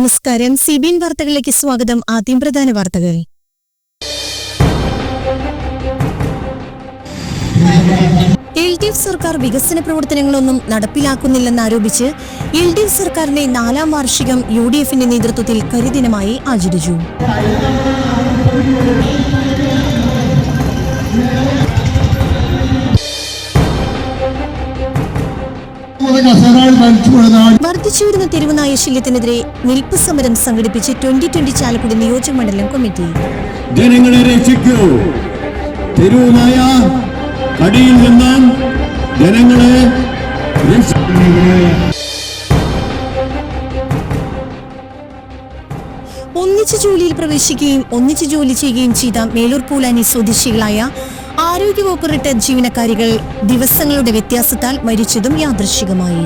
നമസ്കാരം. സിബിൻ വാർത്തകളിലേക്ക് സ്വാഗതം. ആദ്യം പ്രധാന വാർത്തകൾ. എൽ ഡി എഫ് സർക്കാർ വികസന പ്രവർത്തനങ്ങളൊന്നും നടപ്പിലാക്കുന്നില്ലെന്നാരോപിച്ച് എൽ ഡി എഫ് സർക്കാരിന്റെ നാലാം വാർഷികം യു ഡി എഫിന്റെ നേതൃത്വത്തിൽ കരിദിനമായി ആചരിച്ചു. വർദ്ധിച്ചുവരുന്ന തെരുവുനായ ശല്യത്തിനെതിരെ നിൽപ്പ് സമരം സംഘടിപ്പിച്ച് ട്വന്റി ട്വന്റി ചാലക്കുടി നിയോജക മണ്ഡലം കമ്മിറ്റി. ജനങ്ങളെ രക്ഷിക്കൂ. തെരുവുനായ കടിയിൽ നിന്നും ജനങ്ങളെ ഒന്നിച്ച് ജോലിയിൽ പ്രവേശിക്കുകയും ഒന്നിച്ച് ജോലി ചെയ്യുകയും ചെയ്ത മേലൂർ പൂലാനി സ്വദേശികളായ ആരോഗ്യവകുപ്പ് റിട്ടയർഡ് ജീവനക്കാരികൾ ദിവസങ്ങളുടെ വ്യത്യാസത്താൽ മരിച്ചതും യാദൃശികമായി.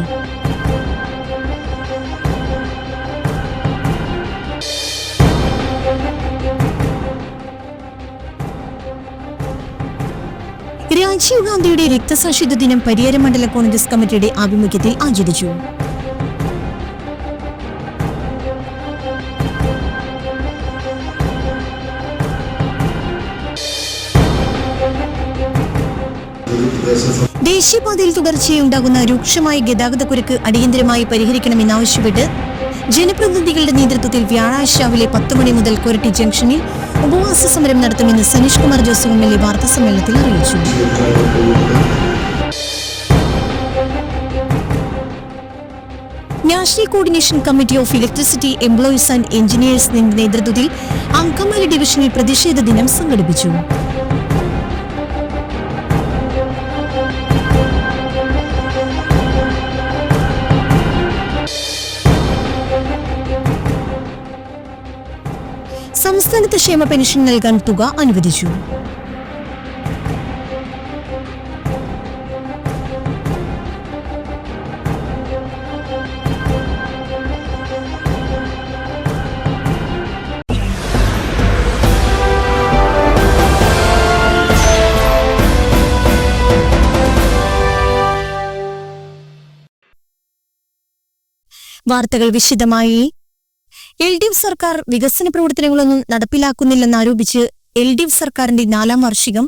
രാജീവ് ഗാന്ധിയുടെ രക്തസാക്ഷിത്വ ദിനം പരിയാര മണ്ഡല കോൺഗ്രസ് കമ്മിറ്റിയുടെ ആഭിമുഖ്യത്തിൽ ആചരിച്ചു. ദേശീയപാതയിൽ തുടർച്ചയുണ്ടാകുന്ന രൂക്ഷമായ ഗതാഗതക്കുരുക്ക് അടിയന്തരമായി പരിഹരിക്കണമെന്നാവശ്യപ്പെട്ട് ജനപ്രതിനിധികളുടെ നേതൃത്വത്തിൽ വ്യാഴാഴ്ച രാവിലെ പത്ത് മണി മുതൽ കൊരട്ടി ജംഗ്ഷനിൽ ഉപവാസ സമരം നടത്തുമെന്ന് Saneesh Kumar Joseph M L A വാർത്താസമ്മേളനത്തിൽ അറിയിച്ചു. National coordination committee of electricity employees and എഞ്ചിനീയേഴ്സിന്റെ നേതൃത്വത്തിൽ അങ്കമാലി ഡിവിഷനിൽ പ്രതിഷേധ ദിനം സംഘടിപ്പിച്ചു. സംസ്ഥാനത്ത് ക്ഷേമ പെൻഷൻ നൽകാൻ തുക അനുവദിച്ചു. വാർത്തകൾ വിശദമായി എൽ ഡി എഫ് സർക്കാർ വികസന പ്രവർത്തനങ്ങളൊന്നും നടപ്പിലാക്കുന്നില്ലെന്നാരോപിച്ച് എൽ ഡി എഫ് സർക്കാരിന്റെ നാലാം വാർഷികം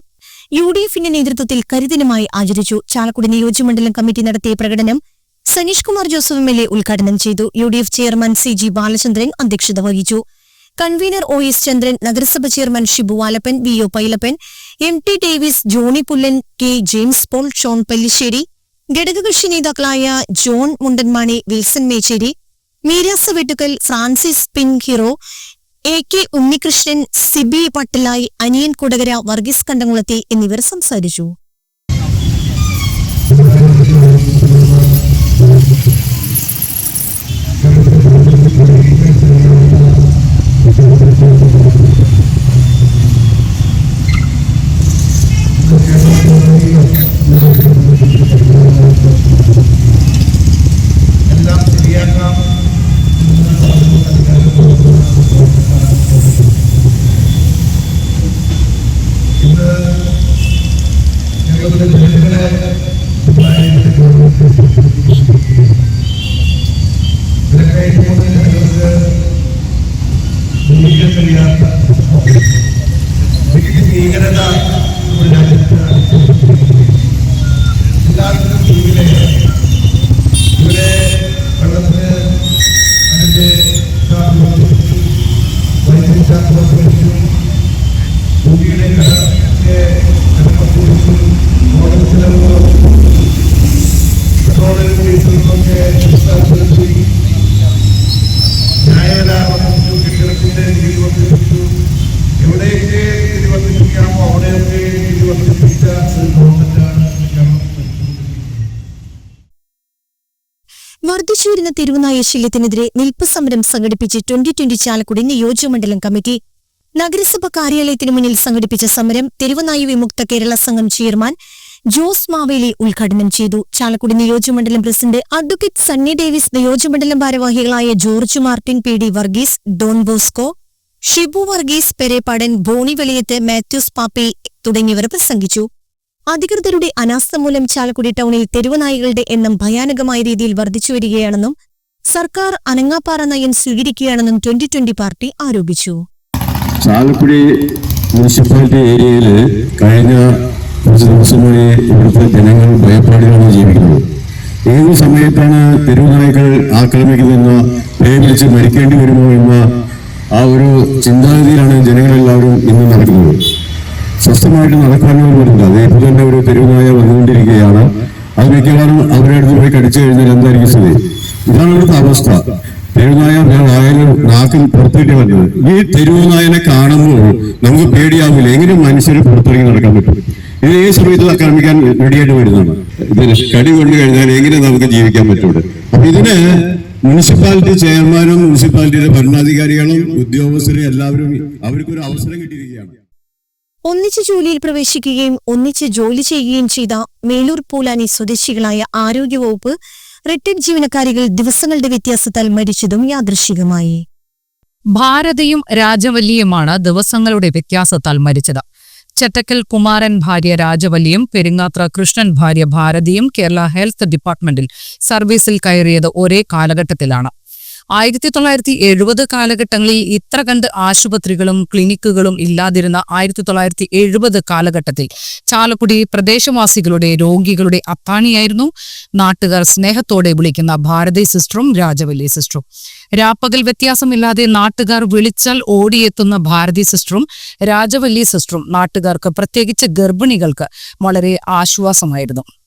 യു ഡി എഫിന്റെ നേതൃത്വത്തിൽ കരിദിനമായി ആചരിച്ചു. ചാലക്കുടി നിയോജകമണ്ഡലം കമ്മിറ്റി നടത്തിയ പ്രകടനം Saneesh Kumar Joseph M L A ഉദ്ഘാടനം ചെയ്തു. U D F chairman C G Balachandran അധ്യക്ഷത വഹിച്ചു. കൺവീനർ ഒ എസ് ചന്ദ്രൻ നഗരസഭ chairman Shibu Valappan V O Pailappan M T Davis Johny Pullan K James Paul Shone Pallissery ഘടകകക്ഷി നേതാക്കളായ ജോൺ മുണ്ടൻമാണി വിൽസൺ മേച്ചേരി മീരാസ വെട്ടുക്കൽ ഫ്രാൻസിസ് പിൻ Hero A K Unnikrishnan Siby Pattilayi Aniyan Kudakara Varghese കണ്ടംകുളത്തി എന്നിവർ സംസാരിച്ചു. വർദ്ധിച്ചുവരുന്ന തെരുവുനായ ശല്യത്തിനെതിരെ നിൽപ്പ് സമരം സംഘടിപ്പിച്ച് ട്വന്റി ട്വന്റി ചാലക്കുടി നിയോജകമണ്ഡലം കമ്മിറ്റി നഗരസഭ കാര്യാലയത്തിന് മുന്നിൽ സംഘടിപ്പിച്ച സമരം തിരുവനായി വിമുക്ത കേരള സംഘം ചെയർമാൻ ജോസ് മാവേലി ഉദ്ഘാടനം ചെയ്തു. ചാലക്കുടി നിയോജകമണ്ഡലം പ്രസിഡന്റ് അഡ്വക്കേറ്റ് സണ്ണി ഡേവിസ് നിയോജകമണ്ഡലം ഭാരവാഹികളായ ജോർജ് മാർട്ടിൻ പി ഡി വർഗീസ് ഡോൺ ബോസ്കോ ഷിബു വർഗീസ് പെരേപ്പാടൻ ബോണി വെളിയത്ത് മാത്യൂസ് പാപ്പി തുടങ്ങിയവർ പ്രസംഗിച്ചു. അധികൃതരുടെ അനാസ്ഥ മൂലം ചാലക്കുടി ടൗണിൽ തെരുവനായികളുടെ എണ്ണം ഭയാനകമായ രീതിയിൽ വർദ്ധിച്ചു വരികയാണെന്നും സർക്കാർ അനങ്ങാപ്പാറ നയം സ്വീകരിക്കുകയാണെന്നും ട്വന്റി ട്വന്റി പാർട്ടി ആരോപിച്ചു. ചാലക്കുടി മുനിസിപ്പാലിറ്റി ഏരിയയിൽ കഴിഞ്ഞ കുറച്ച് ദിവസമായി ഇവിടുത്തെ ജനങ്ങൾ ഭയപ്പാടിലാണ് ജീവിക്കുന്നത്. ഏത് സമയത്താണ് തെരുവുനായ്ക്കൾ ആക്രമിക്കുന്നതെന്ന് പേടിച്ച് മരിക്കേണ്ടി വരുമോ എന്ന ആ ഒരു ചിന്താഗതിയിലാണ് ജനങ്ങളെല്ലാവരും ഇന്ന് നടക്കുന്നത്. സ്വസ്ഥമായിട്ട് നടക്കാനോ പറ്റില്ല അതേപോലെ തന്നെ ഒരു തെരുവായ വന്നുകൊണ്ടിരിക്കുകയാണ്. അത് മിക്കവാറും അവരുടെ അടുത്ത് പോയി കടിച്ചു കഴിഞ്ഞാൽ എന്തായിരിക്കും സ്ഥിതി? ഇതാണ് ഇവിടുത്തെ അവസ്ഥ. തെരുവുനായ ആയാലും നാക്കിൽ പുറത്തിട്ട് വന്നത്. ഈ തെരുവുനായനെ കാണുമ്പോൾ നമുക്ക് പേടിയാവില്ല. എങ്ങനെ മനുഷ്യർ പുറത്തിറങ്ങി നടക്കാൻ പറ്റും. ഇത് ഈ സമയത്ത് ആക്രമിക്കാൻ റെഡിയായിട്ട് വരുന്നതാണ്. ഇതിന് കടി കൊണ്ടു കഴിഞ്ഞാൽ എങ്ങനെ നമുക്ക് ജീവിക്കാൻ പറ്റുള്ളൂ? അപ്പൊ ഇതിന് മുനിസിപ്പാലിറ്റി ചെയർമാനും മുനിസിപ്പാലിറ്റിയുടെ ഭരണാധികാരികളും ഉദ്യോഗസ്ഥരും എല്ലാവരും അവർക്കൊരു അവസരം കിട്ടിയിരിക്കുകയാണ്. ഒന്നിച്ച് ജോലിയിൽ പ്രവേശിക്കുകയും ഒന്നിച്ച് ജോലി ചെയ്യുകയും ചെയ്ത മേലൂർ പൂലാനി സ്വദേശികളായ ആരോഗ്യവകുപ്പ് റിട്ടയർഡ് ജീവനക്കാരികൾ ദിവസങ്ങളുടെ വ്യത്യാസത്താൽ മരിച്ചതും യാദൃശികമായി. ഭാരതിയും രാജവല്ലിയുമാണ് ദിവസങ്ങളുടെ വ്യത്യാസത്താൽ മരിച്ചത്. ചെറ്റക്കൽ കുമാരൻ ഭാര്യ രാജവല്ലിയും പെരുങ്ങാത്ര കൃഷ്ണൻ ഭാര്യ ഭാരതിയും കേരള ഹെൽത്ത് ഡിപ്പാർട്ട്മെന്റിൽ സർവീസിൽ കയറിയത് ഒരേ കാലഘട്ടത്തിലാണ്. ആയിരത്തി തൊള്ളായിരത്തി എഴുപത് കാലഘട്ടങ്ങളിൽ ഇത്ര കണ്ട് ആശുപത്രികളും ക്ലിനിക്കുകളും ഇല്ലാതിരുന്ന ആയിരത്തി തൊള്ളായിരത്തി എഴുപത് കാലഘട്ടത്തിൽ ചാലക്കുടി പ്രദേശവാസികളുടെ രോഗികളുടെ അത്താണിയായിരുന്നു നാട്ടുകാർ സ്നേഹത്തോടെ വിളിക്കുന്ന ഭാരതി സിസ്റ്ററും രാജവല്ലി സിസ്റ്ററും. രാപ്പകൽ വ്യത്യാസമില്ലാതെ നാട്ടുകാർ വിളിച്ചാൽ ഓടിയെത്തുന്ന ഭാരതി സിസ്റ്ററും രാജവല്ലി സിസ്റ്ററും നാട്ടുകാർക്ക് പ്രത്യേകിച്ച് ഗർഭിണികൾക്ക് വളരെ ആശ്വാസമായിരുന്നു.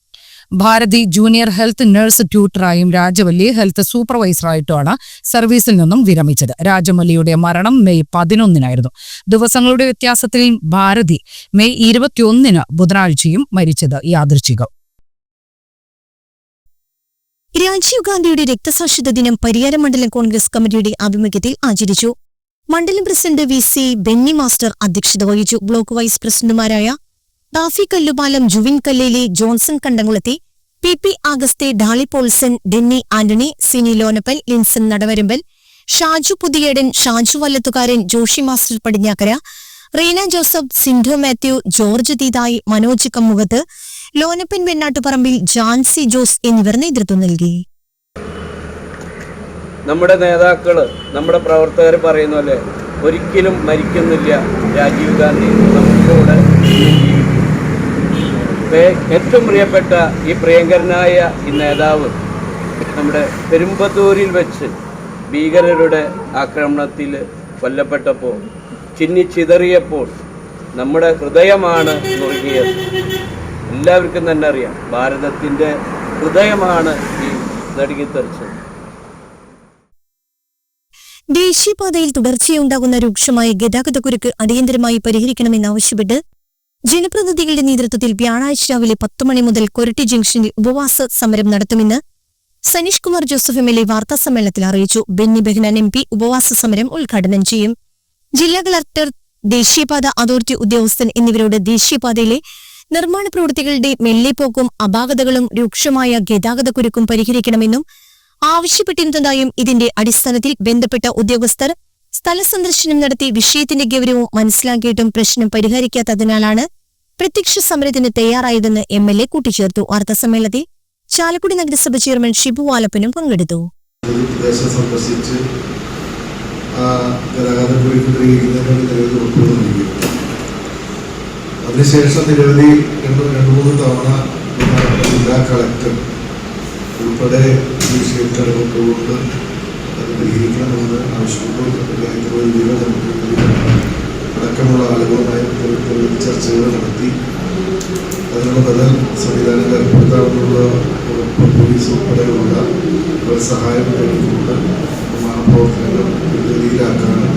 ഭാരതി ജൂനിയർ ഹെൽത്ത് നഴ്സ് ട്യൂട്ടറായും രാജവല്ലി ഹെൽത്ത് സൂപ്പർവൈസറായിട്ടുമാണ് സർവീസിൽ നിന്നും വിരമിച്ചത്. രാജവല്ലിയുടെ മരണം മെയ് പതിനൊന്നിനായിരുന്നു. ദിവസങ്ങളുടെ വ്യത്യാസത്തിൽ ഭാരതി മെയ് ഇരുപത്തിയൊന്നിന് ബുധനാഴ്ചയും മരിച്ചത് യാദൃച്ഛികം രാജീവ് ഗാന്ധിയുടെ രക്തസാക്ഷിത ദിനം പരിയാര മണ്ഡലം കോൺഗ്രസ് കമ്മിറ്റിയുടെ ആഭിമുഖ്യത്തിൽ ആചരിച്ചു. മണ്ഡലം president V C Benny master അധ്യക്ഷത വഹിച്ചു. ബ്ലോക്ക് വൈസ് പ്രസിഡന്റുമാരായ Rafi Kallupalam Juvin Kalleli Johnson Kandamkulathi P P Augusthe Dolly Paulson Denny Antony Sini Lonappal Linson Nadavarambal Shaju Puthiyedan Shaju Vallathukaran Joshy master Padinjakkara Reena Joseph Sindhu Mathew George Theethayi Manoj Kammukhath Lonappan Vennattuparambil Jancy Jose എന്നിവർ നേതൃത്വം നൽകി. നമ്മുടെ നേതാക്കൾ നമ്മുടെ പ്രവർത്തകർ പറയുന്ന പോലെ ഒരിക്കലും മരിക്കുന്നില്ല രാജീവ് ഗാന്ധി. നമ്മുടെ കൂടെ ഇന്നും ജീവിക്കും പേ- ഏറ്റവും പ്രിയപ്പെട്ട ഈ പ്രിയങ്കരനായ ഈ നേതാവ് നമ്മുടെ പെരുമ്പത്തൂരിൽ വെച്ച് ഭീകരരുടെ ആക്രമണത്തിൽ കൊല്ലപ്പെട്ടപ്പോൾ ചിന്നിച്ചിതറിയപ്പോൾ നമ്മുടെ ഹൃദയമാണ് നുറുങ്ങിയത് എല്ലാവർക്കും തന്നെ അറിയാം ഭാരതത്തിന്റെ ഹൃദയമാണ് ഈ നടുങ്ങിത്തെറിച്ചത് ദേശീയപാതയിൽ തുടർച്ചയുണ്ടാകുന്ന രൂക്ഷമായ ഗതാഗതക്കുരുക്ക് അടിയന്തരമായി പരിഹരിക്കണമെന്നാവശ്യപ്പെട്ട് ജനപ്രതിനിധികളുടെ നേതൃത്വത്തിൽ വ്യാഴാഴ്ച രാവിലെ പത്ത് മണി മുതൽ കൊരട്ടി ജംഗ്ഷനിൽ ഉപവാസ സമരം നടത്തുമെന്ന് Saneesh Kumar Joseph M L A വാർത്താ സമ്മേളനത്തിൽ അറിയിച്ചു. ബെന്നി ബെഹ്നാൻ എം പി ഉപവാസ സമരം ഉദ്ഘാടനം ചെയ്യും. ജില്ലാ കളക്ടർ ദേശീയപാത അതോറിറ്റി ഉദ്യോഗസ്ഥൻ എന്നിവരോട് ദേശീയപാതയിലെ നിർമ്മാണ പ്രവൃത്തികളുടെ മെല്ലെപ്പോക്കും അപാകതകളും രൂക്ഷമായ ഗതാഗതക്കുരുക്കും പരിഹരിക്കണമെന്നും ആവശ്യപ്പെട്ടിരുന്നതായും ഇതിന്റെ അടിസ്ഥാനത്തിൽ ബന്ധപ്പെട്ട ഉദ്യോഗസ്ഥർ സ്ഥല സന്ദർശനം നടത്തി വിഷയത്തിന്റെ ഗൗരവം മനസ്സിലാക്കിയിട്ടും പ്രശ്നം പരിഹരിക്കാത്തതിനാലാണ് പ്രത്യക്ഷ സമരത്തിന് തയ്യാറായതെന്ന് എം എൽ എ കൂട്ടിച്ചേർത്തു. വാർത്താസമ്മേളനത്തിൽ ചാലക്കുടി നഗരസഭ ചെയർമാൻ ഷിബു വാലപ്പനും പങ്കെടുത്തു. സന്ദർശിച്ച് അതിനുശേഷം നിരവധി രണ്ട് രണ്ട് മൂന്ന് തവണ ജില്ലാ കളക്ടർ ഉൾപ്പെടെ വിഷയത്തിൽ ഇടപെട്ടുകൊണ്ട് അത് പരിഹരിക്കണമെന്ന് ആവശ്യപ്പെട്ടു അടക്കമുള്ള ആളുകളുമായി ചർച്ചകൾ നടത്തി. അതിനുള്ള ബദൽ സംവിധാനങ്ങൾ ഏർപ്പെടുത്താനുള്ള ഉറപ്പ് പോലീസ് ഉൾപ്പെടെയുള്ള ഒരു സഹായം തേടിക്കൊണ്ട് നിർമ്മാണ പ്രവർത്തനങ്ങൾ ഗതിയിലാക്കാനും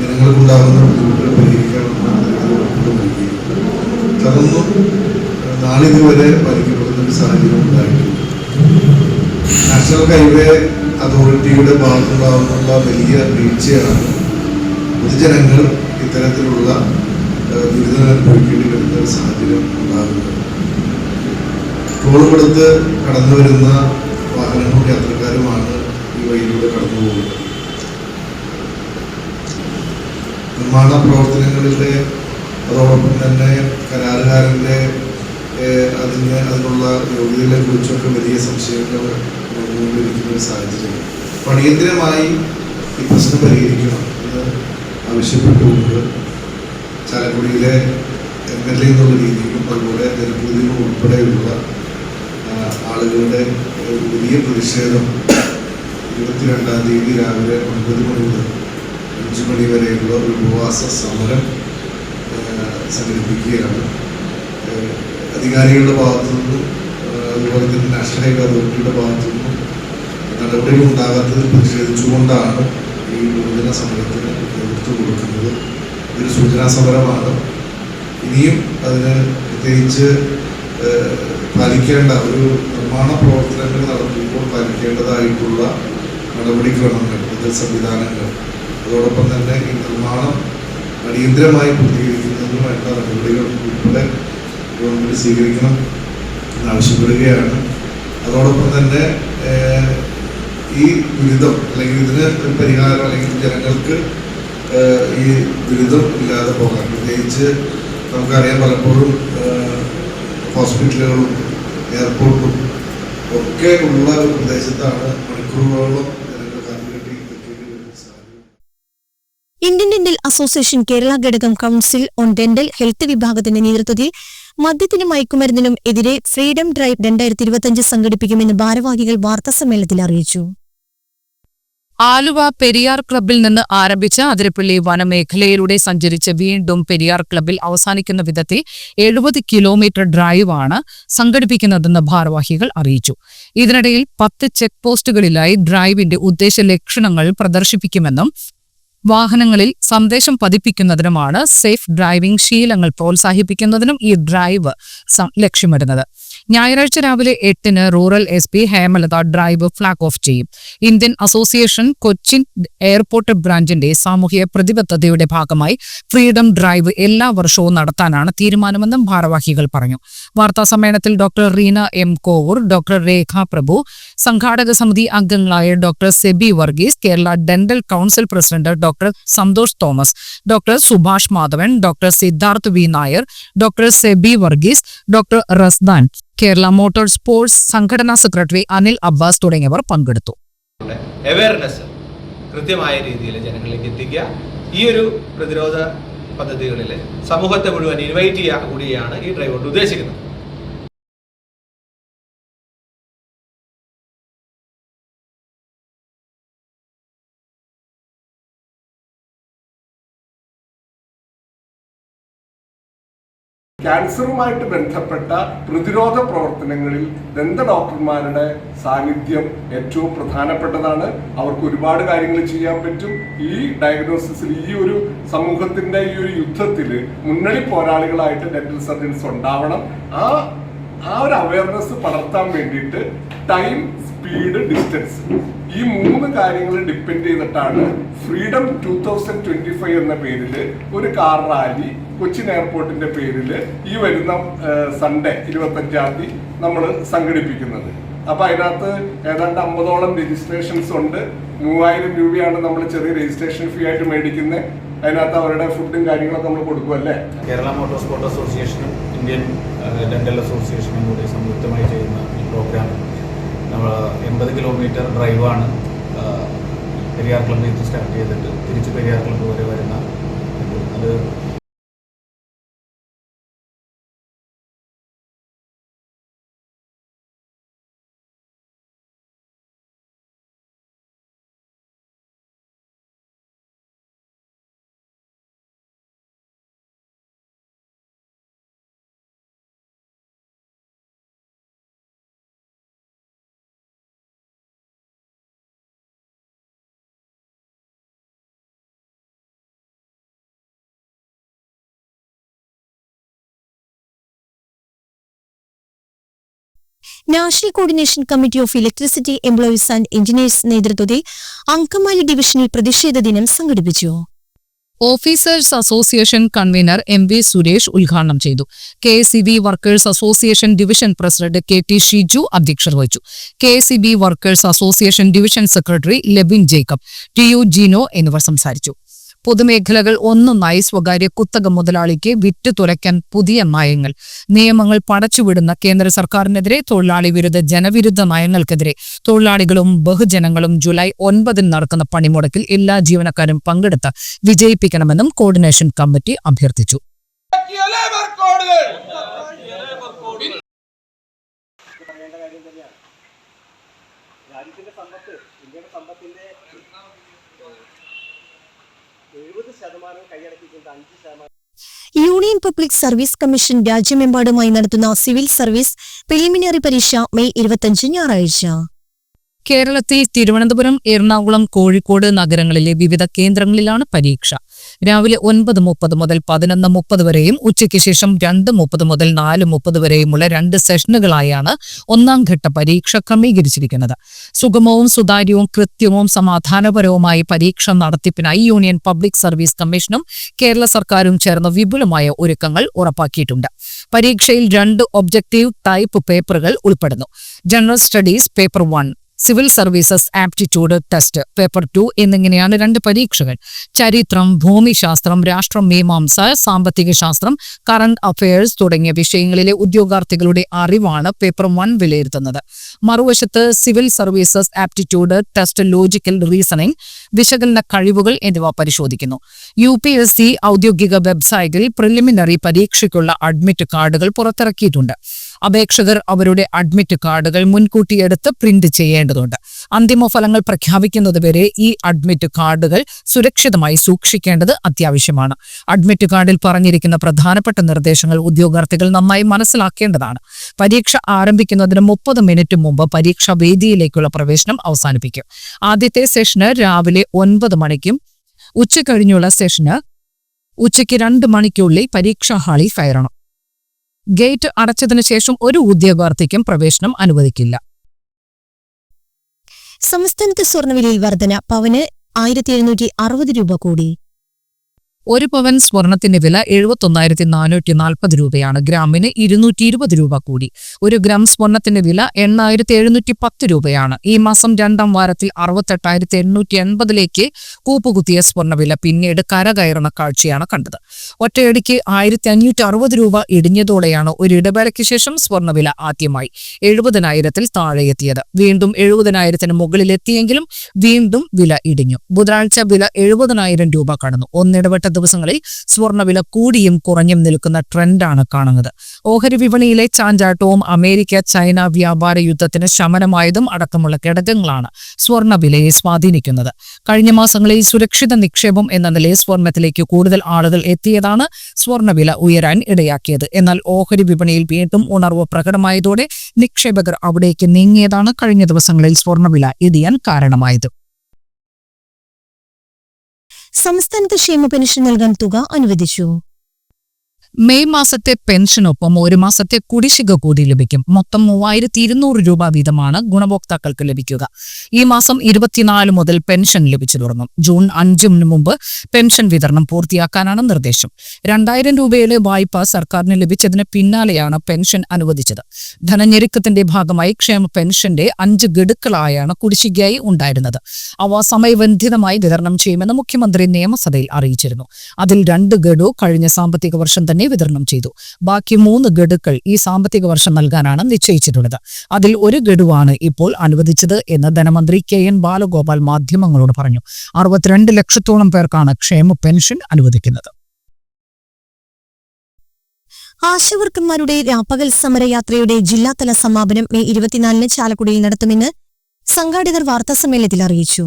ജനങ്ങൾക്കുണ്ടാകുന്ന ബുദ്ധിമുട്ടുകൾ പരിഹരിക്കാനും ഉറപ്പുകൾ നൽകി. അതൊന്നും നാളിതുവരെ പാലിക്കപ്പെടുന്ന ഒരു സാഹചര്യം ഉണ്ടായിട്ടില്ല. നാഷണൽ ഹൈവേ അതോറിറ്റിയുടെ ഭാഗത്തുണ്ടാകുന്ന വലിയ വീഴ്ചയാണ് പൊതുജനങ്ങൾ ഇത്തരത്തിലുള്ള ദുരിതം അനുഭവിക്കേണ്ടി വരുന്ന ഒരു സാഹചര്യം ഉണ്ടാകുന്നത്. ടോൾ കൊടുത്ത് കടന്നു വരുന്ന വാഹനങ്ങളും യാത്രക്കാരുമാണ് ഈ വഴിയിലൂടെ കടന്നു പോകുന്നത്. നിർമ്മാണ പ്രവർത്തനങ്ങളിലെ അതോടൊപ്പം തന്നെ കരാറുകാരന്റെ അതിന് അതിനുള്ള യോഗ്യതകളെ കുറിച്ചൊക്കെ വലിയ സംശയങ്ങൾ വന്നുകൊണ്ടിരിക്കുന്ന ഒരു സാഹചര്യം. അടിയന്തിരമായി ഈ പ്രശ്നം പരിഹരിക്കണം ആവശ്യപ്പെട്ടുകൊണ്ട് ചാലക്കുടിയിലെ എം എൽ എ എന്നുള്ള രീതിയിലും അതുപോലെ ജനപ്രതിനിധികൾ ഉൾപ്പെടെയുള്ള ആളുകളുടെ ഒരു വലിയ പ്രതിഷേധം ഇരുപത്തിരണ്ടാം തീയതി രാവിലെ ഒൻപത് മണി മുതൽ അഞ്ച് മണി വരെയുള്ള ഒരു ഉപവാസ സമരം സംഘടിപ്പിക്കുകയാണ്. അധികാരികളുടെ ഭാഗത്തു നിന്നും അതുപോലെ തന്നെ നാഷണൽ ഹൈവേ അതോറിറ്റിയുടെ ഭാഗത്തു നിന്നും നടപടികൾ ഉണ്ടാകാത്തതിൽ പ്രതിഷേധിച്ചുകൊണ്ടാണ് ഈ നൂതന സമരത്തിന് നേതൃത്വം കൊടുക്കുന്നത് ഇതൊരു സൂചനാ സമരമാണ് ഇനിയും അതിന് പ്രത്യേകിച്ച് പാലിക്കേണ്ട ഒരു നിർമ്മാണ പ്രവർത്തനങ്ങൾ നടത്തുമ്പോൾ പാലിക്കേണ്ടതായിട്ടുള്ള നടപടിക്രമങ്ങൾ ബദൽ സംവിധാനങ്ങൾ. അതോടൊപ്പം തന്നെ ഈ നിർമ്മാണം അടിയന്തരമായി പൂർത്തീകരിക്കുന്നതിന് വേണ്ട നടപടികൾ ഉൾപ്പെടെ ഗവൺമെന്റ് സ്വീകരിക്കണം എന്നാവശ്യപ്പെടുകയാണ് അതോടൊപ്പം തന്നെ ഈ ദുരിതം അല്ലെങ്കിൽ ഇതിന് ഒരു പരിഹാരം അല്ലെങ്കിൽ ജനങ്ങൾക്ക് ഈ ദുരിതം ഇല്ലാതെ പോകാൻ പ്രത്യേകിച്ച് നമുക്കറിയാം പലപ്പോഴും ഹോസ്പിറ്റലുകളും എയർപോർട്ടും ഒക്കെ ഉള്ള ഒരു പ്രദേശത്താണ് മണിക്കൂറുകളോളം ജനങ്ങൾ കാത്തുകെട്ടി നിൽക്കേണ്ടി വരുന്ന സാഹചര്യം ഇന്ത്യൻ ഡെന്റൽ അസോസിയേഷൻ കേരള ഘടകം കൌൺസിൽ ഓൺ ഡെന്റൽ ഹെൽത്ത് വിഭാഗത്തിന്റെ നേതൃത്വത്തിൽ മദ്യത്തിനും മയക്കുമരുന്നിനും എതിരെ ഫ്രീഡം ഡ്രൈവ് രണ്ടായിരത്തി ഇരുപത്തിയഞ്ച് സംഘടിപ്പിക്കുമെന്ന് ഭാരവാഹികൾ വാർത്താസമ്മേളനത്തിൽ അറിയിച്ചു. ആലുവ പെരിയാർ ക്ലബിൽ നിന്ന് ആരംഭിച്ച അതിരപ്പള്ളി വനമേഖലയിലൂടെ സഞ്ചരിച്ച് വീണ്ടും പെരിയാർ ക്ലബിൽ അവസാനിക്കുന്ന വിധത്തിൽ എഴുപത് കിലോമീറ്റർ ഡ്രൈവാണ് സംഘടിപ്പിക്കുന്നതെന്ന് ഭാരവാഹികൾ അറിയിച്ചു. ഇതിനിടയിൽ പത്ത് ചെക്ക് പോസ്റ്റുകളിലായി ഡ്രൈവിന്റെ ഉദ്ദേശ ലക്ഷണങ്ങൾ പ്രദർശിപ്പിക്കുമെന്നും വാഹനങ്ങളിൽ സന്ദേശം പതിപ്പിക്കുന്നതിനുമാണ് സേഫ് ഡ്രൈവിംഗ് ശീലങ്ങൾ പ്രോത്സാഹിപ്പിക്കുന്നതിനും ഈ ഡ്രൈവ് ലക്ഷ്യമിടുന്നത്. ഞായറാഴ്ച രാവിലെ എട്ടിന് rural S P Hemalatha drive flag off ചെയ്യും. ഇന്ത്യൻ അസോസിയേഷൻ കൊച്ചിൻ എയർപോർട്ട് ബ്രാഞ്ചിന്റെ സാമൂഹിക പ്രതിബദ്ധതയുടെ ഭാഗമായി ഫ്രീഡം ഡ്രൈവ് എല്ലാ വർഷവും നടത്താനാണ് തീരുമാനമെന്നും ഭാരവാഹികൾ പറഞ്ഞു. വാർത്താ സമ്മേളനത്തിൽ doctor Reena M Kovoor doctor Rekha Prabhu സംഘാടക സമിതി അംഗങ്ങളായ doctor Seby Varghese Kerala dental council president doctor Santhosh Thomas doctor Subhash Madhavan doctor Siddharth V Nair doctor Seby Varghese doctor Razdan Kerala motor sports സംഘടനാ secretary Anil Abbas തുടങ്ങിയവർ പങ്കെടുത്തു. Awareness കൃത്യമായ രീതിയിൽ ജനങ്ങളിലേക്ക് എത്തിക്കുക. ഈ ഒരു പ്രതിരോധ പദ്ധതികളിൽ സമൂഹത്തെ മുഴുവൻ ഇൻവൈറ്റ് ചെയ്യുക കൂടിയാണ് ഈ ഡ്രൈവ് കൊണ്ട് ഉദ്ദേശിക്കുന്നത്. ക്യാൻസറുമായിട്ട് ബന്ധപ്പെട്ട പ്രതിരോധ പ്രവർത്തനങ്ങളിൽ ദന്ത ഡോക്ടർമാരുടെ സാന്നിധ്യം ഏറ്റവും പ്രധാനപ്പെട്ടതാണ്. അവർക്ക് ഒരുപാട് കാര്യങ്ങൾ ചെയ്യാൻ പറ്റും. ഈ ഡയഗ്നോസിസിൽ ഈ ഒരു സമൂഹത്തിന്റെ ഈ ഒരു യുദ്ധത്തിൽ മുന്നണി പോരാളികളായിട്ട് ഡെന്റൽ സർജൻസ് ഉണ്ടാവണം. ആ ആ ഒരു അവയർനെസ് പടർത്താൻ വേണ്ടിയിട്ട് ടൈം സ്പീഡ് ഡിസ്റ്റൻസ് ഈ മൂന്ന് കാര്യങ്ങൾ ഡിപ്പെൻഡ് ചെയ്തിട്ടാണ് freedom two thousand twenty five എന്ന പേരിൽ ഒരു കാർ റാലി കൊച്ചിൻ എയർപോർട്ടിന്റെ പേരിൽ ഈ വരുന്ന സൺഡേ ഇരുപത്തഞ്ചാം തീയതി നമ്മൾ സംഘടിപ്പിക്കുന്നത്. അപ്പൊ അതിനകത്ത് ഏതാണ്ട് അമ്പതോളം രജിസ്ട്രേഷൻസ് ഉണ്ട്. മൂവായിരം രൂപയാണ് നമ്മൾ ചെറിയ രജിസ്ട്രേഷൻ ഫീ ആയിട്ട് മേടിക്കുന്നത് അതിനകത്ത് അവരുടെ ഫുഡും കാര്യങ്ങളൊക്കെ നമ്മൾ കൊടുക്കുമല്ലേ കേരള മോട്ടോർ സ്പോർട്ട് അസോസിയേഷനും ഇന്ത്യൻ ഡെന്റൽ അസോസിയേഷനും കൂടി സംയുക്തമായി ചെയ്യുന്ന ഈ പ്രോഗ്രാം നമ്മൾ എൺപത് കിലോമീറ്റർ ഡ്രൈവാണ് പെരിയാർ ക്ലബ്ബിൽ നിന്ന് സ്റ്റാർട്ട് ചെയ്തിട്ട് തിരിച്ച് പെരിയാർ ക്ലബ്ബ് വരെ വരുന്ന അത് national coordination committee of electricity employees and engineers നേതൃത്വത്തിൽ അങ്കമാലി ഡിവിഷനിൽ പ്രതിഷേധ ദിനം സംഘടിപ്പിച്ചു. Officers association convener M V Suresh ഉദ്ഘാടനം ചെയ്തു. K C B workers association division president K T Shiju അധ്യക്ഷത വഹിച്ചു. K C B workers association division secretary Lebin Jacob T U Jino എന്നിവർ സംസാരിച്ചു. പൊതുമേഖലകൾ ഒന്നൊന്നായി സ്വകാര്യ കുത്തക മുതലാളിക്ക് വിറ്റു തുലയ്ക്കാൻ പുതിയ നയങ്ങൾ. നിയമങ്ങൾ പടച്ചുവിടുന്ന കേന്ദ്ര സർക്കാരിനെതിരെ തൊഴിലാളി വിരുദ്ധ ജനവിരുദ്ധ നയങ്ങൾക്കെതിരെ തൊഴിലാളികളും ബഹുജനങ്ങളും ജൂലൈ ഒൻപതിന് നടക്കുന്ന പണിമുടക്കിൽ എല്ലാ ജീവനക്കാരും പങ്കെടുത്ത് വിജയിപ്പിക്കണമെന്നും കോർഡിനേഷൻ കമ്മിറ്റി അഭ്യർത്ഥിച്ചു. യൂണിയൻ പബ്ലിക് സർവീസ് കമ്മീഷൻ രാജ്യമെമ്പാടുമായി നടത്തുന്ന സിവിൽ സർവീസ് പ്രിലിമിനറി പരീക്ഷ മെയ് ഇരുപത്തിയഞ്ച് ഞായറാഴ്ച. കേരളത്തിൽ തിരുവനന്തപുരം എറണാകുളം കോഴിക്കോട് നഗരങ്ങളിലെ വിവിധ കേന്ദ്രങ്ങളിലാണ് പരീക്ഷ. രാവിലെ ഒൻപത് മുപ്പത് മുതൽ പതിനൊന്ന് മുപ്പത് വരെയും ഉച്ചയ്ക്ക് ശേഷം രണ്ട് മുപ്പത് മുതൽ നാല് മുപ്പത് വരെയുമുള്ള രണ്ട് സെഷനുകളായാണ് ഒന്നാം ഘട്ട പരീക്ഷ ക്രമീകരിച്ചിരിക്കുന്നത്. സുഗമവും സുതാര്യവും കൃത്യവും സമാധാനപരവുമായി പരീക്ഷ നടത്തിപ്പിനായി യൂണിയൻ പബ്ലിക് സർവീസ് കമ്മീഷനും കേരള സർക്കാരും ചേർന്ന് വിപുലമായ ഒരുക്കങ്ങൾ ഉറപ്പാക്കിയിട്ടുണ്ട്. പരീക്ഷയിൽ രണ്ട് ഒബ്ജക്റ്റീവ് ടൈപ്പ് പേപ്പറുകൾ ഉൾപ്പെടുന്നു. General studies paper one civil services aptitude test paper two എന്നിങ്ങനെയാണ് രണ്ട് പരീക്ഷകൾ. ചരിത്രം ഭൂമിശാസ്ത്രം രാഷ്ട്രം മീമാംസ സാമ്പത്തിക ശാസ്ത്രം കറണ്ട് അഫയേഴ്സ് തുടങ്ങിയ വിഷയങ്ങളിലെ ഉദ്യോഗാർത്ഥികളുടെ അറിവാണ് പേപ്പർ വൺ വിലയിരുത്തുന്നത്. മറുവശത്ത് civil services aptitude test logical reasoning വിശകലന കഴിവുകൾ എന്നിവ പരിശോധിക്കുന്നു. യു പി എസ് സി ഔദ്യോഗിക വെബ്സൈറ്റിൽ പ്രിലിമിനറി പരീക്ഷയ്ക്കുള്ള അഡ്മിറ്റ് കാർഡുകൾ പുറത്തിറക്കിയിട്ടുണ്ട്. അപേക്ഷകർ അവരുടെ അഡ്മിറ്റ് കാർഡുകൾ മുൻകൂട്ടി എടുത്ത് പ്രിന്റ് ചെയ്യേണ്ടതുണ്ട്. അന്തിമ ഫലങ്ങൾ പ്രഖ്യാപിക്കുന്നതുവരെ ഈ അഡ്മിറ്റ് കാർഡുകൾ സുരക്ഷിതമായി സൂക്ഷിക്കേണ്ടത് അത്യാവശ്യമാണ്. അഡ്മിറ്റ് കാർഡിൽ പറഞ്ഞിരിക്കുന്ന പ്രധാനപ്പെട്ട നിർദ്ദേശങ്ങൾ ഉദ്യോഗാർത്ഥികൾ നന്നായി മനസ്സിലാക്കേണ്ടതാണ്. പരീക്ഷ ആരംഭിക്കുന്നതിന് മുപ്പത് മിനിറ്റ് മുമ്പ് പരീക്ഷാ വേദിയിലേക്കുള്ള പ്രവേശനം അവസാനിപ്പിക്കും. ആദ്യത്തെ സെഷന് രാവിലെ ഒൻപത് മണിക്കും ഉച്ചകഴിഞ്ഞുള്ള സെഷന് ഉച്ചയ്ക്ക് രണ്ട് മണിക്കുള്ളിൽ പരീക്ഷാ ഹാളിൽ കയറണം. ഗേറ്റ് അടച്ചതിനു ശേഷം ഒരു ഉദ്യോഗാർത്ഥിക്കും പ്രവേശനം അനുവദിക്കില്ല. സംസ്ഥാനത്ത് സ്വർണവിലയിൽ വർധന. പവന് ആയിരത്തി എഴുന്നൂറ്റി അറുപത് രൂപ കൂടി. ഒരു പവൻ സ്വർണത്തിന്റെ വില എഴുപത്തൊന്നായിരത്തി നാനൂറ്റി നാൽപ്പത് രൂപയാണ്. ഗ്രാമിന് ഇരുന്നൂറ്റി ഇരുപത് രൂപ കൂടി. ഒരു ഗ്രാം സ്വർണത്തിന്റെ വില എണ്ണായിരത്തി എഴുന്നൂറ്റി പത്ത് രൂപയാണ്. ഈ മാസം രണ്ടാം വാരത്തിൽ അറുപത്തെട്ടായിരത്തി എണ്ണൂറ്റി എൺപതിലേക്ക് കൂപ്പുകുത്തിയ സ്വർണവില പിന്നീട് കരകയറുന്ന കാഴ്ചയാണ് കണ്ടത്. ഒറ്റയടിക്ക് ആയിരത്തി അഞ്ഞൂറ്റി അറുപത് രൂപ ഇടിഞ്ഞതോടെയാണ് ഒരു ഇടവേളയ്ക്ക് ശേഷം സ്വർണവില ആദ്യമായി എഴുപതിനായിരത്തിൽ താഴെയെത്തിയത്. വീണ്ടും എഴുപതിനായിരത്തിന് മുകളിലെത്തിയെങ്കിലും വീണ്ടും വില ഇടിഞ്ഞു. ബുധനാഴ്ച വില എഴുപതിനായിരം രൂപ കടന്നു. ഒന്നിടവിട്ട ദിവസങ്ങളിൽ സ്വർണവില കൂടിയും കുറഞ്ഞും നിൽക്കുന്ന ട്രെൻഡാണ് കാണുന്നത്. ഓഹരി വിപണിയിലെ ചാഞ്ചാട്ടവും അമേരിക്ക ചൈന വ്യാപാര യുദ്ധത്തിന് ശമനമായതും അടക്കമുള്ള ഘടകങ്ങളാണ് സ്വർണവിലയെ സ്വാധീനിക്കുന്നത്. കഴിഞ്ഞ മാസങ്ങളിൽ സുരക്ഷിത നിക്ഷേപം എന്ന നിലയിൽ സ്വർണത്തിലേക്ക് കൂടുതൽ ആളുകൾ എത്തിയതാണ് സ്വർണവില ഉയരാൻ ഇടയാക്കിയത്. എന്നാൽ ഓഹരി വിപണിയിൽ വീണ്ടും ഉണർവ് പ്രകടമായതോടെ നിക്ഷേപകർ അവിടേക്ക് നീങ്ങിയതാണ് കഴിഞ്ഞ ദിവസങ്ങളിൽ സ്വർണവില ഇടിയാൻ കാരണമായത്. സംസ്ഥാനത്ത് ക്ഷേമ പെൻഷൻ നൽകാൻ തുക അനുവദിച്ചു മെയ് മാസത്തെ പെൻഷനൊപ്പം ഒരു മാസത്തെ കുടിശ്ശിക കൂടി ലഭിക്കും. മൊത്തം മൂവായിരത്തി ഇരുന്നൂറ് രൂപ വീതമാണ് ഗുണഭോക്താക്കൾക്ക് ലഭിക്കുക. ഈ മാസം ഇരുപത്തിനാല് മുതൽ പെൻഷൻ ലഭിച്ചു തുടങ്ങും. ജൂൺ അഞ്ചിന് മുമ്പ് പെൻഷൻ വിതരണം പൂർത്തിയാക്കാനാണ് നിർദ്ദേശം. രണ്ടായിരം രൂപയിലെ വായ്പ സർക്കാരിന് ലഭിച്ചതിന് പിന്നാലെയാണ് പെൻഷൻ അനുവദിച്ചത്. ധനഞ്ഞെരുക്കത്തിന്റെ ഭാഗമായി ക്ഷേമ പെൻഷന്റെ അഞ്ച് ഗഡുക്കളായാണ് കുടിശ്ശികയായി ഉണ്ടായിരുന്നത്. അവ സമയബന്ധിതമായി വിതരണം ചെയ്യുമെന്ന് മുഖ്യമന്ത്രി നിയമസഭയിൽ അറിയിച്ചിരുന്നു. അതിൽ രണ്ട് ഗഡു കഴിഞ്ഞ സാമ്പത്തിക വർഷം തന്നെ വിതരണം ചെയ്തു. ബാക്കി മൂന്ന് ഗഡുക്കൾ ഈ സാമ്പത്തിക വർഷം നൽകാനാണ് നിശ്ചയിച്ചിട്ടുള്ളത്. അതിൽ ഒരു ഗഡുവാണ് ഇപ്പോൾ അനുവദിച്ചത് എന്ന് ധനമന്ത്രി കെ എൻ ബാലഗോപാൽ മാധ്യമങ്ങളോട് പറഞ്ഞു. അറുപത്തിരണ്ട് ലക്ഷത്തോളം പേർക്കാണ് ക്ഷേമ പെൻഷൻ അനുവദിക്കുന്നത്. ആശാവർക്കന്മാരുടെ രാപ്പകൽ സമരയാത്രയുടെ ജില്ലാതല സമാപനം മെയ് ഇരുപത്തിനാലിന് ചാലക്കുടിയിൽ നടത്തുമെന്ന് സംഘാടകർ വാർത്താസമ്മേളനത്തിൽ അറിയിച്ചു.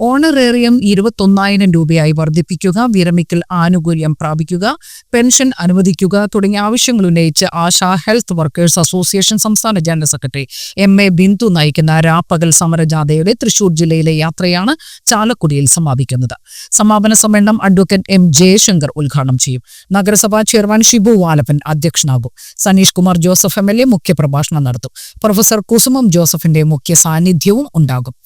ഓണറേറിയം ഇരുപത്തൊന്നായിരം രൂപയായി വർദ്ധിപ്പിക്കുക വിരമിക്കൽ ആനുകൂല്യം പ്രാപിക്കുക പെൻഷൻ അനുവദിക്കുക തുടങ്ങിയ ആവശ്യങ്ങൾ ഉന്നയിച്ച് ആശാ ഹെൽത്ത് വർക്കേഴ്സ് അസോസിയേഷൻ സംസ്ഥാന general secretary M A Bindu നയിക്കുന്ന രാപ്പകൽ സമരജാഥയുടെ തൃശൂർ ജില്ലയിലെ യാത്രയാണ് ചാലക്കുടിയിൽ സമാപിക്കുന്നത്. സമാപന സമ്മേളനം അഡ്വക്കേറ്റ് എം ജയശങ്കർ ഉദ്ഘാടനം ചെയ്യും. നഗരസഭാ chairman Shibu Valappan അധ്യക്ഷനാകും. Saneesh Kumar Joseph M L A മുഖ്യപ്രഭാഷണം നടത്തും. പ്രൊഫസർ കുസുമം ജോസഫിന്റെ മുഖ്യ സാന്നിധ്യവും ഉണ്ടാകും.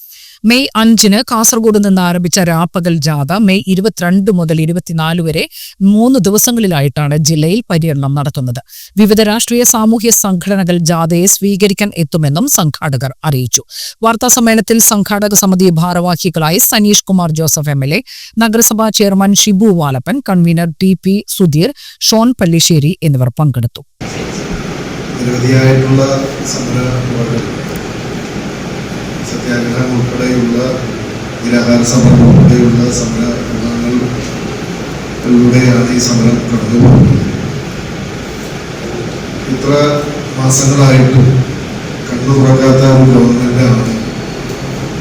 മെയ് അഞ്ചിന് കാസർഗോഡ് നിന്ന് ആരംഭിച്ച രാപ്പകൽ ജാഥ മെയ് ഇരുപത്തിരണ്ട് മുതൽ ഇരുപത്തിനാല് വരെ മൂന്ന് ദിവസങ്ങളിലായിട്ടാണ് ജില്ലയിൽ പര്യടനം നടത്തുന്നത്. വിവിധ രാഷ്ട്രീയ സാമൂഹ്യ സംഘടനകൾ ജാഥയെ സ്വീകരിക്കാൻ എത്തുമെന്നും സംഘാടകർ അറിയിച്ചു. വാർത്താ സമ്മേളനത്തിൽ സംഘാടക സമിതി ഭാരവാഹികളായി സനീഷ് കുമാർ ജോസഫ് എം എൽ നഗരസഭാ chairman Shibu Valappan convener T P Sudheer Shone Pallissery എന്നിവർ പങ്കെടുത്തു. സത്യാഗ്രഹം ഉൾപ്പെടെയുള്ള നിരാഹാര സമരം ഉൾപ്പെടെയുള്ള സമരങ്ങളിലൂടെയാണ് ഈ സമരം കടന്നു പോകുന്നത്. ഇത്ര മാസങ്ങളായിട്ടും കണ്ണു തുറക്കാത്ത ഒരു ഗവൺമെന്റാണ്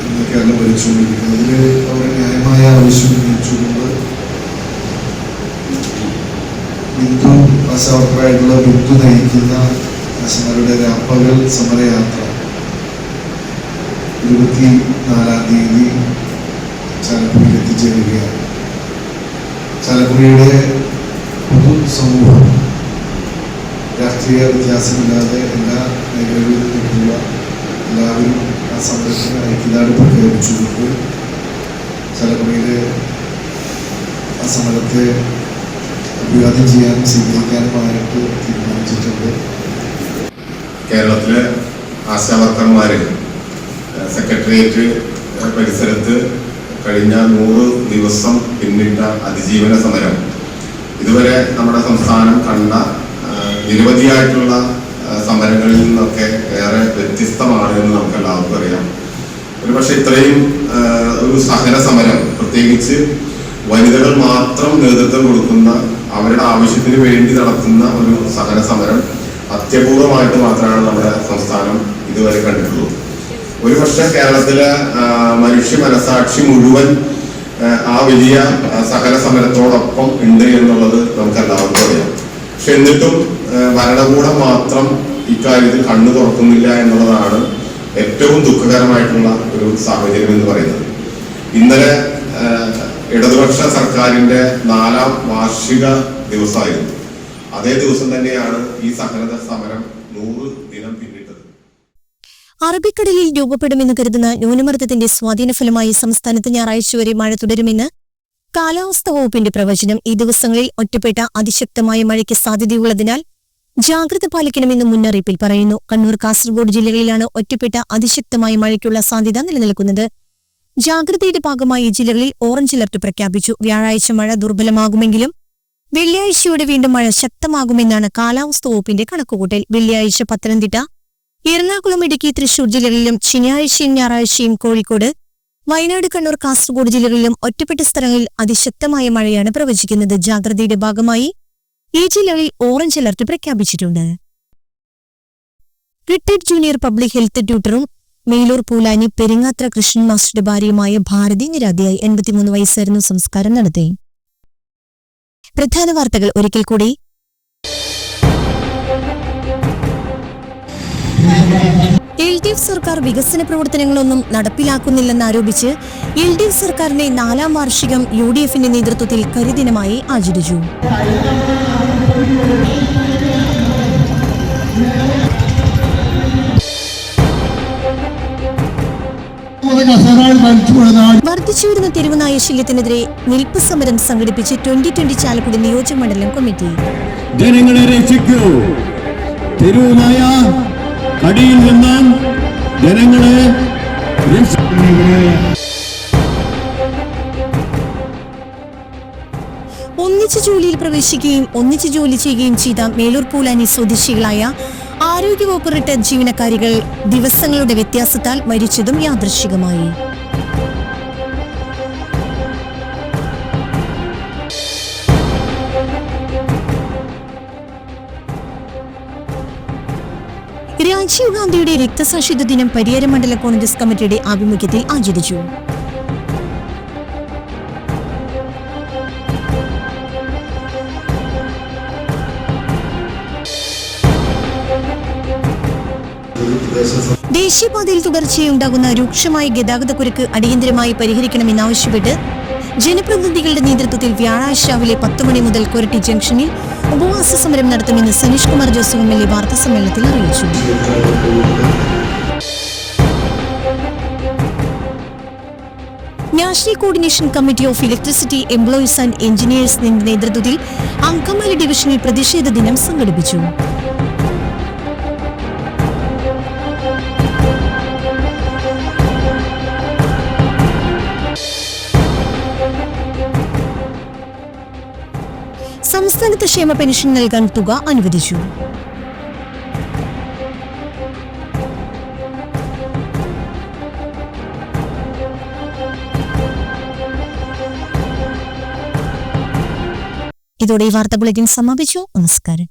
ഇന്ന് കേരളം ഭരിച്ചുകൊണ്ടിരിക്കുന്നത്. അതിൽ അവർ ന്യായമായ ആവശ്യം ഉന്നയിച്ചുകൊണ്ട് ബിന്ദു ആശാവർക്കറായിട്ടുള്ള ബിന്ദു നയിക്കുന്ന ആശമാരുടെ രാപ്പകൽ സമരയാത്ര ഇരുപത്തി നാലാം തീയതി ചാലക്കുടിയിൽ എത്തിച്ചേരുകയാണ് ചാലക്കുടിയുടെ പൊതു സമൂഹം രാഷ്ട്രീയ വ്യത്യാസമില്ലാതെ എല്ലാ മേഖലകളിൽ നിന്നുള്ള എല്ലാവരും ആ സംരക്ഷണ ഐക്യദാർഢ്യം പ്രഖ്യാപിച്ചുകൊണ്ട് ചാലക്കുടിയിലെ ആ സമരത്തെ അഭിവാദ്യം ചെയ്യാനും സ്വീകരിക്കാനുമായിട്ട് തീരുമാനിച്ചിട്ടുണ്ട്. കേരളത്തിലെ ആശാവർക്കർമാർ സെക്രട്ടേറിയറ്റ് പരിസരത്ത് കഴിഞ്ഞ നൂറ് ദിവസം പിന്നിട്ട അതിജീവന സമരം. ഇതുവരെ നമ്മുടെ സംസ്ഥാനം കണ്ട നിരവധിയായിട്ടുള്ള സമരങ്ങളിൽ നിന്നൊക്കെ ഏറെ വ്യത്യസ്തമാണ് എന്ന് നമുക്ക് എല്ലാവർക്കും അറിയാം. ഒരുപക്ഷെ ഇത്രയും ഒരു സഹന സമരം പ്രത്യേകിച്ച് വനിതകൾ മാത്രം നേതൃത്വം കൊടുക്കുന്ന അവരുടെ ആവശ്യത്തിന് വേണ്ടി നടത്തുന്ന ഒരു സഹന സമരം അത്യപൂർവമായിട്ട് മാത്രമാണ് നമ്മുടെ സംസ്ഥാനം ഇതുവരെ കണ്ടിട്ടുള്ളൂ ഒരുപക്ഷെ കേരളത്തിലെ മനുഷ്യ മനസാക്ഷി മുഴുവൻ ആ, വലിയ സഹന സമരത്തോടൊപ്പം ഉണ്ട് എന്നുള്ളത് നമുക്ക് എല്ലാവർക്കും അറിയാം. പക്ഷെ എന്നിട്ടും ഭരണകൂടം മാത്രം ഇക്കാര്യത്തിൽ കണ്ണു തുറക്കുന്നില്ല എന്നുള്ളതാണ് ഏറ്റവും ദുഃഖകരമായിട്ടുള്ള ഒരു സാഹചര്യം എന്ന് പറയുന്നത്. ഇന്നലെ ഇടതുപക്ഷ സർക്കാരിന്റെ നാലാം വാർഷിക ദിവസമായിരുന്നു. അതേ ദിവസം തന്നെയാണ് ഈ സഹനത സമരം നൂറ് അറബിക്കടലിൽ രൂപപ്പെടുമെന്ന് കരുതുന്ന ന്യൂനമർദ്ദത്തിന്റെ സ്വാധീനഫലമായി സംസ്ഥാനത്ത് ഞായറാഴ്ച വരെ മഴ തുടരുമെന്ന് കാലാവസ്ഥാ വകുപ്പിന്റെ പ്രവചനം. ഈ ദിവസങ്ങളിൽ ഒറ്റപ്പെട്ട അതിശക്തമായ മഴയ്ക്ക് സാധ്യതയുള്ളതിനാൽ ജാഗ്രത പാലിക്കണമെന്ന് മുന്നറിയിപ്പിൽ പറയുന്നു. കണ്ണൂർ കാസർഗോഡ് ജില്ലകളിലാണ് ഒറ്റപ്പെട്ട അതിശക്തമായ മഴയ്ക്കുള്ള സാധ്യത നിലനിൽക്കുന്നത്. ജാഗ്രതയുടെ ഭാഗമായി ജില്ലകളിൽ ഓറഞ്ച് അലർട്ട് പ്രഖ്യാപിച്ചു. വ്യാഴാഴ്ച മഴ ദുർബലമാകുമെങ്കിലും വെള്ളിയാഴ്ചയോടെ വീണ്ടും മഴ ശക്തമാകുമെന്നാണ് കാലാവസ്ഥാ വകുപ്പിന്റെ കണക്കുകൂട്ടൽ. വെള്ളിയാഴ്ച പത്തനംതിട്ട എറണാകുളം ഇടുക്കി തൃശൂർ ജില്ലകളിലും ശനിയാഴ്ചയും ഞായറാഴ്ചയും കോഴിക്കോട് വയനാട് കണ്ണൂർ കാസർഗോഡ് ജില്ലകളിലും ഒറ്റപ്പെട്ട സ്ഥലങ്ങളിൽ അതിശക്തമായ മഴയാണ് പ്രവചിക്കുന്നത്. ജാഗ്രതയുടെ ഭാഗമായി ഈ ജില്ലകളിൽ ഓറഞ്ച് അലർട്ട് പ്രഖ്യാപിച്ചിട്ടുണ്ട്. റിട്ടയർഡ് ജൂനിയർ പബ്ലിക് ഹെൽത്ത് ട്യൂട്ടറും മേലൂർ പൂലാനി പെരിങ്ങാത്ര കൃഷ്ണൻ മാസ്റ്ററുടെ ഭാര്യയുമായ ഭാരതി നിരാതിയായി എൺപത്തിമൂന്ന് വയസ്സായിരുന്നു സംസ്കാരം നടത്തി. പ്രധാന വാർത്തകൾ ഒരിക്കൽ കൂടി. എൽ ഡി എഫ് സർക്കാർ വികസന പ്രവർത്തനങ്ങളൊന്നും നടപ്പിലാക്കുന്നില്ലെന്നാരോപിച്ച് എൽ ഡി എഫ് സർക്കാരിന്റെ നാലാം വാർഷികം യു ഡി എഫിന്റെ നേതൃത്വത്തിൽ കരിദിനമായി ആചരിച്ചു. വർദ്ധിച്ചുവരുന്ന തെരുവുനായ ശല്യത്തിനെതിരെ നിൽപ്പ് സമരം സംഘടിപ്പിച്ച് ട്വന്റി ട്വന്റി ചാലക്കുടി നിയോജക മണ്ഡലം കമ്മിറ്റി. ജനങ്ങളെ രക്ഷിക്കൂ. തെരുവുനായ കടിയിൽ നിന്നും ജനങ്ങളെ ഒന്നിച്ച് ജോലിയിൽ പ്രവേശിക്കുകയും ഒന്നിച്ച് ജോലി ചെയ്യുകയും ചെയ്ത മേലൂർ പൂലാനി സ്വദേശികളായ ആരോഗ്യവകുപ്പ് റിട്ടയർഡ് ജീവനക്കാരികൾ ദിവസങ്ങളുടെ വ്യത്യാസത്താൽ മരിച്ചതും യാദൃശ്ചികമായി. രാജീവ് ഗാന്ധിയുടെ രക്തസാക്ഷിത്വ ദിനം പരിയാര മണ്ഡല കോൺഗ്രസ് കമ്മിറ്റിയുടെ ആഭിമുഖ്യത്തിൽ ആചരിച്ചു. ദേശീയപാതയിൽ തുടർച്ചയുണ്ടാകുന്ന രൂക്ഷമായ ഗതാഗതക്കുരുക്ക് അടിയന്തരമായി പരിഹരിക്കണമെന്നാവശ്യപ്പെട്ട് ജനപ്രതിനിധികളുടെ നേതൃത്വത്തിൽ വ്യാഴാഴ്ച രാവിലെ പത്ത് മണി മുതൽ കൊരട്ടി ജംഗ്ഷനിൽ ഉപവാസ സമരം നടത്തുമെന്ന് Saneesh Kumar Joseph M L A വാർത്താസമ്മേളനത്തിൽ അറിയിച്ചു. National coordination committee of electricity employees and എഞ്ചിനീയേഴ്സിന്റെ നേതൃത്വത്തിൽ അങ്കമാലി ഡിവിഷനിൽ പ്രതിഷേധ ദിനം സംഘടിപ്പിച്ചു. സംസ്ഥാനത്ത് ക്ഷേമ പെൻഷൻ നൽകാൻ തുക അനുവദിച്ചു. ഇതോടെ ഈ വാർത്താ ബുള്ളറ്റിൻ സമാപിച്ചു. നമസ്കാരം.